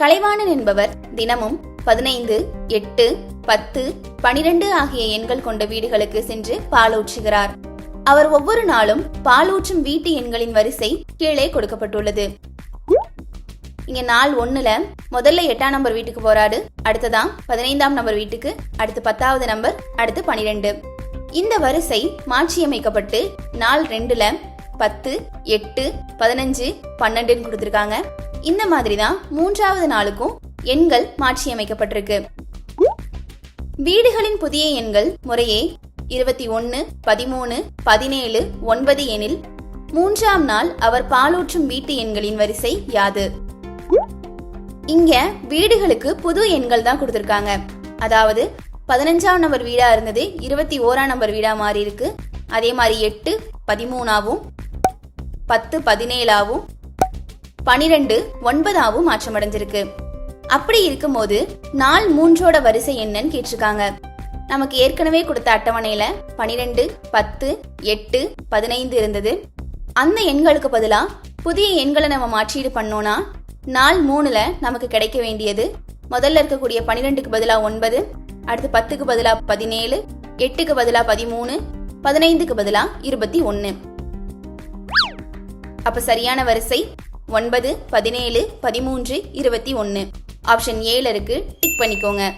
கலைவாணன் என்பவர் தினமும் பதினைந்து எட்டு பத்து பனிரெண்டு ஆகிய எண்கள் கொண்ட வீடுகளுக்கு சென்று பாலூற்றுகிறார் அவர் ஒவ்வொரு நாளும் பாலூற்றும் வீட்டு எண்களின் வரிசை கீழே கொடுக்கப்பட்டுள்ளது. இங்க நாள் ஒண்ணுல முதல்ல எட்டாம் நம்பர் வீட்டுக்கு போறாரு அடுத்ததான் பதினைந்தாம் நம்பர் வீட்டுக்கு அடுத்து பத்தாவது நம்பர் அடுத்து பனிரெண்டு. இந்த வரிசை மாற்றியமைக்கப்பட்டு நாள் ரெண்டுல பத்து எட்டு பதினஞ்சு பன்னெண்டுன்னு கொடுத்துருக்காங்க. இந்த மாதிரி தான் மூன்றாவது நாளுக்கும் எண்கள் மாற்றியமைக்கப்பட்டிருக்கு. வீடுகளின் புதிய எண்கள் முறையே இருபத்தி ஒன்று பதிமூணு பதினேழு ஒன்பது எனில் மூன்றாம் நாள் அவர் பாலூற்றும் வீட்டு எண்களின் வரிசை யாது. இங்க வீடுகளுக்கு புது எண்கள் தான் கொடுத்துருக்காங்க. அதாவது பதினஞ்சாம் நம்பர் வீடா இருந்தது இருபத்தி ஓராம் நம்பர் வீடா மாறி இருக்கு. அதே மாதிரி எட்டு பதிமூணாவும் பத்து பதினேழாவும் பனிரெண்டு ஒன்பதாவும் மாற்றமடைஞ்சிருக்கு. அப்படி இருக்கும்போது நாள் மூன்றோட வரிசை என்னன்னு கேட்டிருக்காங்க. நமக்கு ஏற்கனவே கொடுத்த அட்டவணையில பனிரெண்டு பத்து எட்டு பதினைந்து இருந்தது. அந்த எண்களுக்கு பதிலா புதிய எண்களை நம்ம மாற்றீடு பண்ணோம்னா நாள் மூணுல நமக்கு கிடைக்க வேண்டியது முதல்ல இருக்கக்கூடிய பனிரெண்டுக்கு பதிலா ஒன்பது அடுத்து பத்துக்கு பதிலா பதினேழு எட்டுக்கு பதிலா பதிமூணு பதினைந்துக்கு பதிலா இருபத்தி ஒன்னு. அப்ப சரியான வரிசை ஒன்பது பதினேழு பதிமூன்று இருபத்தி ஒன்று ஆப்ஷன் ஏழருக்கு இருக்கு. டிக் பண்ணிக்கோங்க.